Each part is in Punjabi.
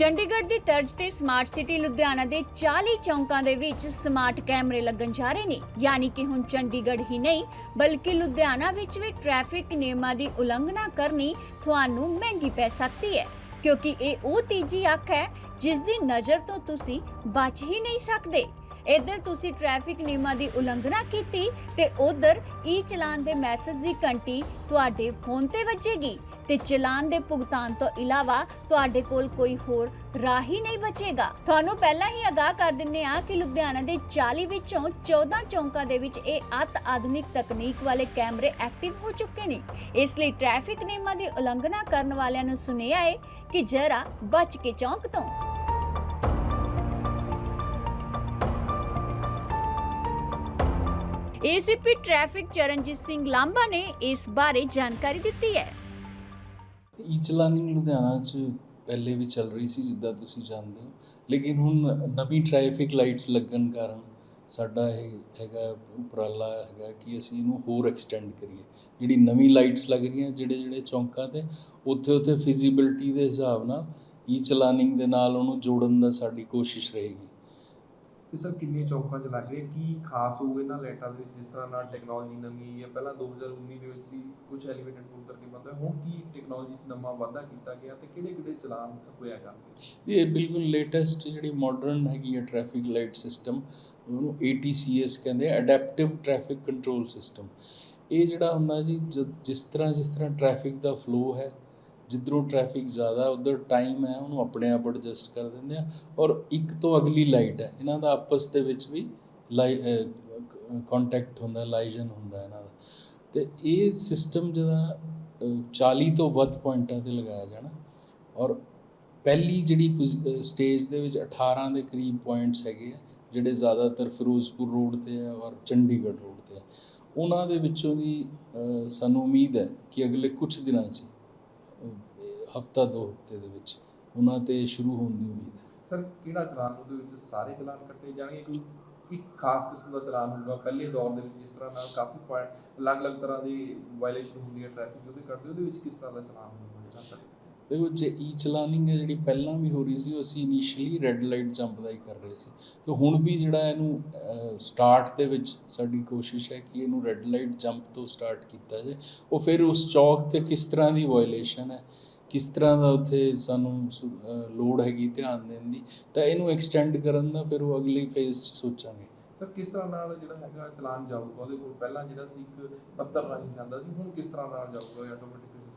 ਚੰਡੀਗੜ੍ਹ ਦੀ ਤਰਜ਼ ਤੇ ਸਮਾਰਟ ਸਿਟੀ ਲੁਧਿਆਣਾ ਦੇ 40 ਚੌਂਕਾਂ ਦੇ ਵਿੱਚ ਸਮਾਰਟ ਕੈਮਰੇ ਲੱਗਣ ਜਾ ਰਹੇ ਨੇ। ਯਾਨੀ ਕਿ ਹੁਣ ਚੰਡੀਗੜ੍ਹ ਹੀ ਨਹੀਂ, ਬਲਕਿ ਲੁਧਿਆਣਾ ਵਿੱਚ ਵੀ ਟ੍ਰੈਫਿਕ ਨਿਯਮਾਂ ਦੀ ਉਲੰਘਣਾ ਕਰਨੀ ਤੁਹਾਨੂੰ ਮਹਿੰਗੀ ਪੈ ਸਕਦੀ ਹੈ। ਕਿਉਂਕਿ ਇਹ ਉਹ ਤੀਜੀ ਅੱਖ ਹੈ ਜਿਸ ਦੀ ਨਜ਼ਰ ਤੋਂ ਤੁਸੀਂ ਬਚ ਹੀ ਨਹੀਂ ਸਕਦੇ। ਇੱਧਰ ਤੁਸੀਂ ਟ੍ਰੈਫਿਕ ਨਿਯਮਾਂ ਦੀ ਉਲੰਘਣਾ ਕੀਤੀ ਤੇ ਉਧਰ ਈ ਚਲਾਨ ਦੇ ਮੈਸੇਜ ਦੀ ਘੰਟੀ ਤੁਹਾਡੇ ਫੋਨ ਤੇ ਵੱਜੇਗੀ। ਤੇ ਚਲਾਨ ਦੇ ਭੁਗਤਾਨ ਤੋਂ ਇਲਾਵਾ ਤੁਹਾਡੇ ਕੋਲ ਕੋਈ ਹੋਰ ਰਾਹ ਹੀ ਨਹੀਂ ਬਚੇਗਾ। ਤੁਹਾਨੂੰ ਪਹਿਲਾਂ ਹੀ ਅਗਾਹ ਕਰ ਦਿੰਨੇ ਆ ਕਿ ਲੁਧਿਆਣਾ ਦੇ 40 ਵਿੱਚੋਂ 14 ਚੌਂਕਾਂ ਦੇ ਵਿੱਚ ਇਹ ਅਤ ਆਧੁਨਿਕ ਤਕਨੀਕ ਵਾਲੇ ਕੈਮਰੇ ਐਕਟਿਵ ਹੋ ਚੁੱਕੇ ਨੇ। ਇਸ ਲਈ ਟ੍ਰੈਫਿਕ ਨਿਯਮਾਂ ਦੀ ਉਲੰਘਣਾ ਕਰਨ ਵਾਲਿਆਂ ਨੂੰ ਸੁਨੇਹਾ ਹੈ ਕਿ ਜਰਾ ਬਚ ਕੇ ਚੌਂਕ ਤੋਂ। ਏਸੀਪੀ ਟ੍ਰੈਫਿਕ ਚਰਨਜੀਤ ਸਿੰਘ ਲਾਂਬਾ ਨੇ ਇਸ ਬਾਰੇ ਜਾਣਕਾਰੀ ਦਿੱਤੀ ਹੈ। ਈ ਚਲਾਨਿੰਗ ਲੁਧਿਆਣਾ 'ਚ ਪਹਿਲੇ ਵੀ ਚੱਲ ਰਹੀ ਸੀ, ਜਿੱਦਾਂ ਤੁਸੀਂ ਜਾਣਦੇ ਹੋ। ਲੇਕਿਨ ਹੁਣ ਨਵੀਂ ਟ੍ਰੈਫਿਕ ਲਾਈਟਸ ਲੱਗਣ ਕਾਰਨ ਸਾਡਾ ਇਹ ਹੈਗਾ, ਉਪਰਾਲਾ ਹੈਗਾ ਕਿ ਅਸੀਂ ਇਹਨੂੰ ਹੋਰ ਐਕਸਟੈਂਡ ਕਰੀਏ। ਜਿਹੜੀ ਨਵੀਂ ਲਾਈਟਸ ਲੱਗ ਰਹੀਆਂ, ਜਿਹੜੇ ਜਿਹੜੇ ਚੌਂਕਾਂ ਤੇ, ਉੱਥੇ ਉੱਥੇ ਫਿਜ਼ੀਬਿਲਟੀ ਦੇ ਹਿਸਾਬ ਨਾਲ ਈ ਚਲਾਨਿੰਗ ਦੇ ਨਾਲ ਉਹਨੂੰ ਜੋੜਨ ਦਾ ਸਾਡੀ ਕੋਸ਼ਿਸ਼ ਰਹੇਗੀ। ਤੇ ਸਰ ਕਿੰਨੇ ਚੌਕਾਂ 'ਚ ਲੱਗ ਰਹੇ ਕੀ ਖਾਸ ਹੋਊ ਇਹਨਾਂ ਲਾਈਟਾਂ ਦੇ ਜਿਸ ਤਰ੍ਹਾਂ ਨਾਲ ਟੈਕਨੋਲੋਜੀ ਨਵੀਂ ਹੈ? ਪਹਿਲਾਂ 2019 ਦੇ ਵਿੱਚ ਸੀ ਕੁਝ ਐਲੀਵੇਟਡ ਟੂਲ ਕਰਕੇ ਬੰਦਾ ਹੁਣ ਕੀ ਟੈਕਨੋਲੋਜੀ 'ਚ ਨਵਾਂ ਵਾਧਾ ਕੀਤਾ ਗਿਆ ਤੇ ਕਿਹੜੇ ਕਿਹੜੇ ਚਲਾਨ ਹੋਇਆ ਕਰਦੇ? ਇਹ ਬਿਲਕੁਲ ਲੇਟੈਸਟ ਜਿਹੜੀ ਮਾਡਰਨ ਹੈਗੀ ਹੈ ਟ੍ਰੈਫਿਕ ਲਾਈਟ ਸਿਸਟਮ ਉਹਨੂੰ ATCS ਕਹਿੰਦੇ ਅਡੈਪਟਿਵ ਟ੍ਰੈਫਿਕ ਕੰਟਰੋਲ ਸਿਸਟਮ ਇਹ ਜਿਹੜਾ ਹੁੰਦਾ ਜੀ, ਜ- ਜਿਸ ਤਰ੍ਹਾਂ ਜਿਸ ਤਰ੍ਹਾਂ ਟ੍ਰੈਫਿਕ ਦਾ ਫਲੋ ਹੈ ਜਿੱਧਰੋਂ ਟ੍ਰੈਫਿਕ ਜ਼ਿਆਦਾ ਉਧਰ ਟਾਈਮ ਹੈ ਉਹਨੂੰ ਆਪਣੇ ਆਪ ਐਡਜਸਟ ਕਰ ਦਿੰਦੇ ਆ ਔਰ ਇੱਕ ਤੋਂ ਅਗਲੀ ਲਾਈਟ ਹੈ। ਇਹਨਾਂ ਦਾ ਆਪਸ ਦੇ ਵਿੱਚ ਵੀ ਕੰਟੈਕਟ ਹੁੰਦਾ ਲਾਈਜਨ ਹੁੰਦਾ ਇਹਨਾਂ ਦਾ। ਤੇ ਇਹ ਸਿਸਟਮ ਜਿਹੜਾ ਅ, 40 ਤੋਂ ਵੱਧ ਪੁਆਇੰਟਾਂ ਤੇ ਲਗਾਇਆ ਜਾਣਾ। ਔਰ ਪਹਿਲੀ ਜਿਹੜੀ ਸਟੇਜ ਦੇ ਵਿੱਚ 18 ਦੇ ਕਰੀਬ ਪੁਆਇੰਟਸ ਹੈਗੇ ਆ ਜਿਹੜੇ ਜ਼ਿਆਦਾਤਰ ਫਿਰੋਜ਼ਪੁਰ ਰੋਡ ਤੇ ਆ ਔਰ ਚੰਡੀਗੜ੍ਹ ਰੋਡ ਤੇ ਆ। ਉਹਨਾਂ ਦੇ ਵਿੱਚੋਂ ਦੀ ਸਾਨੂੰ ਉਮੀਦ ਹੈ ਕਿ ਅਗਲੇ ਕੁਝ ਦਿਨਾਂ 'ਚ ਹਫਤਾ ਦੋ ਹਫ਼ਤੇ ਦੇ ਵਿੱਚ ਉਹਨਾਂ ਤੇ ਸ਼ੁਰੂ ਹੋਣ ਦੀ ਉਮੀਦ ਹੈ। ਸਰ ਕਿਹੜਾ ਚਲਾਨ ਉਹਦੇ ਵਿੱਚ ਸਾਰੇ ਚਲਾਨ ਕੱਟੇ ਜਾਣਗੇ? ਕੋਈ ਇੱਕ ਖਾਸ ਕਿਸਮ ਦਾ ਚਲਾਨ ਹੋਊਗਾ? ਪਹਿਲੇ ਦੌਰ ਦੇ ਵਿੱਚ ਜਿਸ ਤਰ੍ਹਾਂ ਨਾਲ ਕਾਫੀ ਪੁਆਇੰਟ ਅਲੱਗ-ਅਲੱਗ ਤਰ੍ਹਾਂ ਦੀ ਵਾਇਲੇਸ਼ਨ ਹੁੰਦੀ ਹੈ ਟ੍ਰੈਫਿਕ ਉਹਦੇ ਕਰਦੇ ਉਹਦੇ ਵਿੱਚ ਕਿਸ ਤਰ੍ਹਾਂ ਦਾ ਚਲਾਨ ਹੋਊਗਾ? ਦੇਖੋ ਜੇ ਈ ਚਲਾਨਿੰਗ ਹੈ ਜਿਹੜੀ ਪਹਿਲਾਂ ਵੀ ਹੋ ਰਹੀ ਸੀ ਉਹ ਅਸੀਂ ਇਨੀਸ਼ੀਅਲੀ ਰੈੱਡ ਲਾਈਟ ਜੰਪ ਦਾ ਹੀ ਕਰ ਰਹੇ ਸੀ। ਤੇ ਹੁਣ ਵੀ ਜਿਹੜਾ ਇਹਨੂੰ ਸਟਾਰਟ ਦੇ ਵਿੱਚ ਸਾਡੀ ਕੋਸ਼ਿਸ਼ ਹੈ ਕਿ ਇਹਨੂੰ ਰੈੱਡ ਲਾਈਟ ਜੰਪ ਤੋਂ ਸਟਾਰਟ ਕੀਤਾ ਜਾਏ। ਉਹ ਫਿਰ ਉਸ ਚੌਕ ਤੇ ਕਿਸ ਤਰ੍ਹਾਂ ਦੀ ਵਾਇਲੇਸ਼ਨ ਹੈ? ਕਿਸ ਤਰ੍ਹਾਂ ਦਾ ਉੱਥੇ ਸਾਨੂੰ ਲੋੜ ਹੈਗੀ ਧਿਆਨ ਦੇਣ ਦੀ ਤਾਂ ਇਹਨੂੰ ਐਕਸਟੈਂਡ ਕਰਨ ਦਾ ਫਿਰ ਉਹ ਅਗਲੀ ਫੇਜ਼ 'ਚ ਸੋਚਾਂਗੇ। ਸਰ ਕਿਸ ਤਰ੍ਹਾਂ ਨਾਲ ਜਿਹੜਾ ਹੈਗਾ ਚਲਾਨ ਜਾਊਗਾ ਉਹਦੇ ਕੋਲ? ਪਹਿਲਾਂ ਜਿਹੜਾ ਸੀ ਇੱਕ ਪੱਤਰ ਰਾਹੀਂ ਜਾਂਦਾ ਸੀ ਹੁਣ ਕਿਸ ਤਰ੍ਹਾਂ ਨਾਲ ਜਾਊਗਾ ਆਟੋਮੈਟਿਕ ਸਿਸਟਮ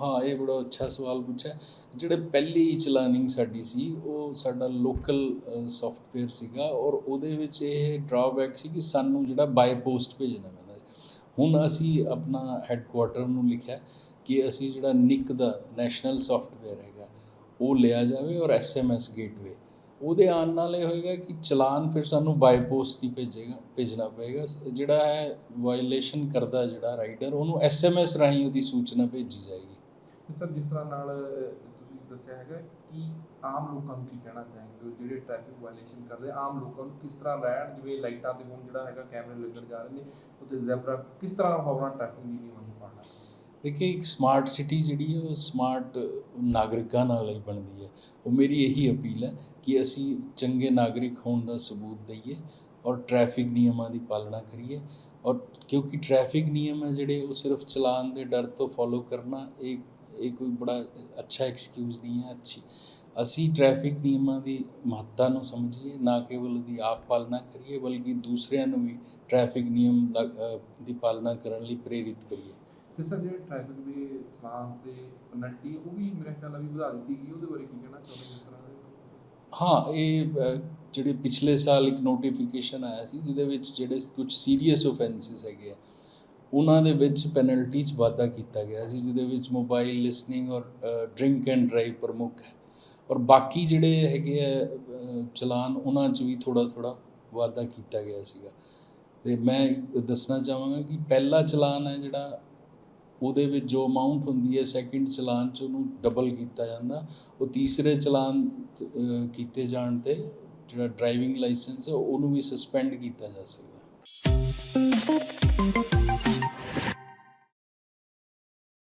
ਹਾਂ ਇਹ ਬੜਾ ਅੱਛਾ ਸਵਾਲ ਪੁੱਛਿਆ। ਜਿਹੜੇ ਪਹਿਲੀ ਚਲਾਨਿੰਗ ਸਾਡੀ ਸੀ ਉਹ ਸਾਡਾ ਲੋਕਲ ਸੌਫਟਵੇਅਰ ਸੀਗਾ ਔਰ ਉਹਦੇ ਵਿੱਚ ਇਹ ਡਰਾਬੈਕ ਸੀ ਕਿ ਸਾਨੂੰ ਜਿਹੜਾ ਬਾਈ ਪੋਸਟ ਭੇਜਣਾ ਪੈਂਦਾ। ਹੁਣ ਅਸੀਂ ਆਪਣਾ ਹੈੱਡਕੁਆਟਰ ਨੂੰ ਲਿਖਿਆ। ਕਿ ਅਸੀਂ ਜਿਹੜਾ ਨਿਕ ਦਾ ਨੈਸ਼ਨਲ ਸੌਫਟਵੇਅਰ ਹੈਗਾ, ਉਹ ਲਿਆ ਜਾਵੇ ਔਰ ਐਸਐਮਐਸ ਗੇਟਵੇ ਉਹਦੇ ਆਉਣ ਨਾਲ ਇਹ ਹੋਏਗਾ ਕਿ ਚਲਾਨ ਫਿਰ ਸਾਨੂੰ ਬਾਈ ਪੋਸਟ ਨਹੀਂ ਭੇਜੇਗਾ, ਭੇਜਣਾ ਪਏਗਾ। ਜਿਹੜਾ ਹੈ ਵਾਇਲੇਸ਼ਨ ਕਰਦਾ ਜਿਹੜਾ ਰਾਈਡਰ ਉਹਨੂੰ ਐਸਐਮਐਸ ਰਾਹੀਂ ਉਹਦੀ ਸੂਚਨਾ ਭੇਜੀ ਜਾਏਗੀ। ਸਰ, ਜਿਸ ਤਰ੍ਹਾਂ ਨਾਲ ਤੁਸੀਂ ਦੱਸਿਆ ਹੈਗਾ ਕਿ ਆਮ ਲੋਕਾਂ ਨੂੰ ਕੀ ਕਹਿਣਾ ਚਾਹੀਦੇ ਜਿਹੜੇ ਟ੍ਰੈਫਿਕ ਵਾਇਲੇਸ਼ਨ ਕਰਦੇ ਆਮ ਲੋਕਾਂ ਨੂੰ ਕਿਸ ਤਰ੍ਹਾਂ ਰਹਿਣ, ਜਿਵੇਂ ਲਾਈਟਾਂ ਤੇ ਹੁਣ ਜਿਹੜਾ ਹੈਗਾ ਕੈਮਰੇ ਲੱਗਣ ਜਾ ਰਹੇ ਨੇ ਉੱਤੇ ਜ਼ੈਬਰਾ ਕਿਸ ਤਰ੍ਹਾਂ ਹੋਣਾ ਟ੍ਰੈਫਿਕ ਦੀ ਨਿਯਮਾਂ ਨੂੰ ਪਾਲਣਾ ਦੇਖਿਏ ਇੱਕ ਸਮਾਰਟ ਸਿਟੀ ਜਿਹੜੀ ਹੈ ਉਹ ਸਮਾਰਟ ਨਾਗਰਿਕਾਂ ਨਾਲ ਹੀ ਬਣਦੀ ਹੈ ਉਹ ਮੇਰੀ ਇਹੀ ਅਪੀਲ ਹੈ ਕਿ ਅਸੀਂ ਚੰਗੇ ਨਾਗਰਿਕ ਹੋਣ ਦਾ ਸਬੂਤ ਦਈਏ ਔਰ ਟ੍ਰੈਫਿਕ ਨਿਯਮਾਂ ਦੀ ਪਾਲਣਾ ਕਰੀਏ। ਔਰ ਕਿਉਂਕਿ ਟ੍ਰੈਫਿਕ ਨਿਯਮ ਹੈ ਜਿਹੜੇ ਉਹ ਸਿਰਫ ਚਲਾਨ ਦੇ ਡਰ ਤੋਂ ਫੋਲੋ ਕਰਨਾ ਇਹ ਇਹ ਕੋਈ ਬੜਾ ਅੱਛਾ ਐਕਸਕਿਊਜ਼ ਨਹੀਂ ਹੈ ਅੱਛੀ। ਅਸੀਂ ਟ੍ਰੈਫਿਕ ਨਿਯਮਾਂ ਦੀ ਮਹੱਤਤਾ ਨੂੰ ਸਮਝੀਏ ਨਾ ਕੇਵਲ ਉਹਦੀ ਆਪ ਪਾਲਣਾ ਕਰੀਏ ਬਲਕਿ ਦੂਸਰਿਆਂ ਨੂੰ ਵੀ ਟ੍ਰੈਫਿਕ ਨਿਯਮ ਦਾ, ਦੀ ਪਾਲਣਾ ਕਰਨ ਲਈ ਪ੍ਰੇਰਿਤ ਕਰੀਏ। ਤੇ ਸਰ ਜਿਹੜੇ ਟ੍ਰੈਫਿਕ ਦੇ ਚਲਾਨ ਦੇ ਪੈਨਲਟੀ ਉਹ ਵੀ ਮੇਰੇ ਖਿਆਲ ਨਾਲ ਵੀ ਵਧਾ ਦਿੱਤੀ ਗਈ, ਉਹਦੇ ਬਾਰੇ ਕੀ ਕਹਿਣਾ ਚਾਹੁੰਦੇ ਜਿਸ ਤਰ੍ਹਾਂ ਦੇ? ਹਾਂ, ਇਹ ਜਿਹੜੇ ਪਿਛਲੇ ਸਾਲ ਇੱਕ ਨੋਟੀਫਿਕੇਸ਼ਨ ਆਇਆ ਸੀ, ਜਿਹਦੇ ਵਿੱਚ ਜਿਹੜੇ ਕੁਝ ਸੀਰੀਅਸ ਆਫੈਂਸਸ ਹੈਗੇ ਆ, ਉਹਨਾਂ ਦੇ ਵਿੱਚ ਪੈਨਲਟੀ 'ਚ ਵਾਧਾ ਕੀਤਾ ਗਿਆ ਸੀ, ਜਿਹਦੇ ਵਿੱਚ ਮੋਬਾਈਲ ਲਿਸਨਿੰਗ ਔਰ ਡਰਿੰਕ ਐਂਡ ਡਰਾਈਵ ਪ੍ਰਮੁੱਖ ਹੈ। ਔਰ ਬਾਕੀ ਜਿਹੜੇ ਹੈਗੇ ਆ ਚਲਾਨ, ਉਹਨਾਂ 'ਚ ਵੀ ਥੋੜਾ ਥੋੜਾ ਵਾਧਾ ਕੀਤਾ ਗਿਆ ਸੀਗਾ। ਤੇ ਮੈਂ ਦੱਸਣਾ ਚਾਹਾਂਗਾ ਕਿ ਪਹਿਲਾ ਚਲਾਨ ਹੈ ਜਿਹੜਾ ਉਹਦੇ ਵਿੱਚ ਜੋ ਅਮਾਉਂਟ ਹੁੰਦੀ ਹੈ ਸੈਕਿੰਡ ਚਲਾਨ 'ਚ ਉਹਨੂੰ ਡਬਲ ਕੀਤਾ ਜਾਂਦਾ। ਉਹ ਤੀਸਰੇ ਚਲਾਨ ਕੀਤੇ ਜਾਣ ਤੇ ਜਿਹੜਾ ਡਰਾਈਵਿੰਗ ਲਾਇਸੈਂਸ ਹੈ, ਉਹਨੂੰ ਵੀ ਸਸਪੈਂਡ ਕੀਤਾ ਜਾ ਸਕਦਾ।